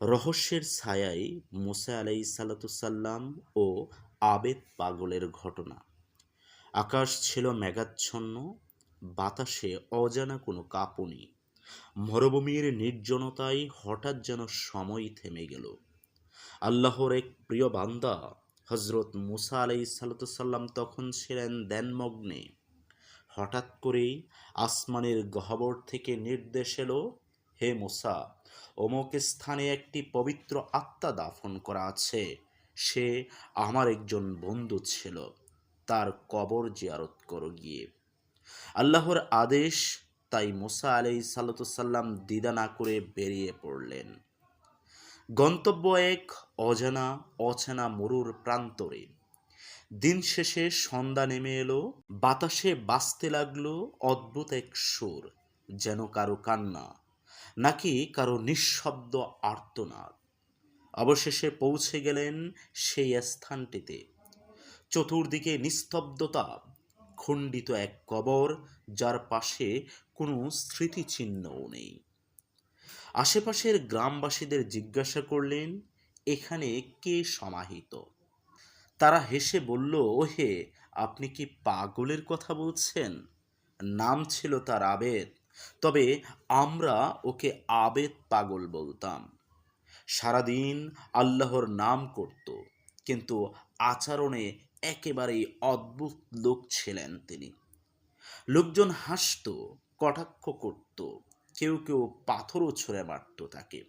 রহস্যের ছায়ায় মুসা আলাই সাল্লাতুসাল্লাম ও আবেদ পাগলের ঘটনা। আকাশ ছিল মেঘাচ্ছন্ন, বাতাসে অজানা কোনো কাঁপুনি। মরুভূমির নির্জনতায় হঠাৎ যেন সময় থেমে গেল। আল্লাহর এক প্রিয় বান্দা হজরত মুসা আলাই সাল্লাতুসাল্লাম তখন ছিলেন ধ্যানমগ্নে হঠাৎ করেই আসমানের গহ্বর থেকে নির্দেশ এলো হে মুসা, অমুক স্থানে একটি পবিত্র আত্মা দাফন করা আছে। সে আমার একজন বন্ধু ছিল, তার কবর জিয়ারত করো গিয়ে। আল্লাহর আদেশ, তাই মুসা আলাই সাল্লাতুসাল্লাম দিদা না করে বেরিয়ে পড়লেন। গন্তব্য এক অজানা, অচেনা মরুর প্রান্তরে। দিন শেষে সন্ধ্যা নেমে এলো, বাতাসে বাঁচতে লাগল অদ্ভুত এক সুর, যেন কারও কান্না নাকি কারও নিঃশব্দ আর্তনাদ? অবশেষে পৌঁছে গেলেন সেই স্থানটিতে। চতুর্দিকে নিস্তব্ধতা, খণ্ডিত এক কবর যার পাশে কোনো স্মৃতিচিহ্নও নেই। আশেপাশের গ্রামবাসীদের জিজ্ঞাসা করলেন, এখানে কে সমাহিত? তারা হেসে বলল, ওহে, আপনি কি পাগলের কথা বলছেন? নাম ছিল তার আবেদ তবে আমরা ওকে আবেদ পাগল বলতাম। সারাদিন আল্লাহর নাম করত, কিন্তু আচরণে একেবারেই অদ্ভুত লোক ছিলেন তিনি। লোকজন হাসত, কটাক্ষ করত, কেউ কেউ পাথরও ছুঁড়ে মারত তাকে।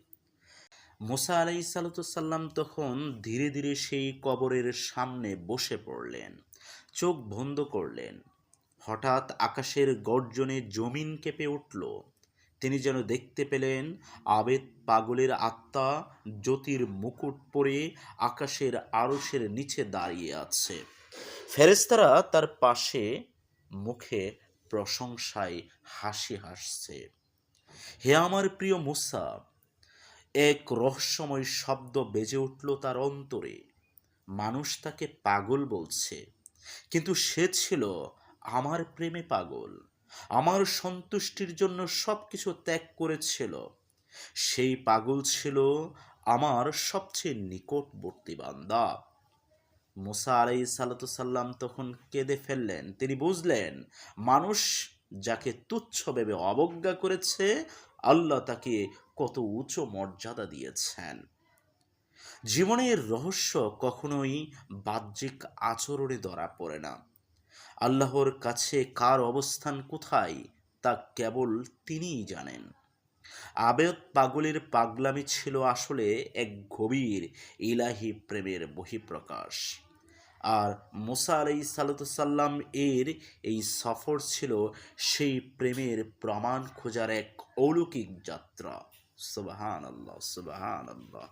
মোসা আলাই সাল্লাম তখন ধীরে ধীরে সেই কবরের সামনে বসে পড়লেন, চোখ বন্ধ করলেন। হঠাৎ আকাশের গর্জনে জমিন কেঁপে উঠল। তিনি যেন দেখতে পেলেন আবেদ পাগলের আত্মা জ্যোতির মুকুট পরে আকাশের আরশের নিচে দাঁড়িয়ে আছে। ফেরেস্তারা তার পাশে মুখে প্রশংসায় হাসি হাসছে। হে আমার প্রিয় মুসা, এক রহস্যময় শব্দ বেজে উঠল তার অন্তরে। মানুষ তাকে পাগল বলছে, কিন্তু সে ছিল আমার প্রেমে পাগল। আমার সন্তুষ্টির জন্য সব কিছু ত্যাগ করেছিল। সেই পাগল ছিল আমার সবচেয়ে নিকটবর্তী বান্দা। মুসা আলাই সাল্লাম তখন কেঁদে ফেললেন। তিনি বুঝলেন, মানুষ যাকে তুচ্ছ ভেবে অবজ্ঞা করেছে, আল্লাহ তাকে কত উঁচু মর্যাদা দিয়েছেন। জীবনের রহস্য কখনোই বাহ্যিক আচরণে ধরা পড়ে না। আল্লাহর কাছে কার অবস্থান কোথায়, তা কেবল তিনিই জানেন। আবেদ পাগলের পাগলামি ছিল আসলে এক গভীর ইলাহি প্রেমের বহিঃপ্রকাশ। আর মুসা আলাই সাল্লাম এর এই সফর ছিল সেই প্রেমের প্রমাণ খোঁজার এক অলৌকিক যাত্রা। সুবাহান আল্লাহ সুবাহান আল্লাহ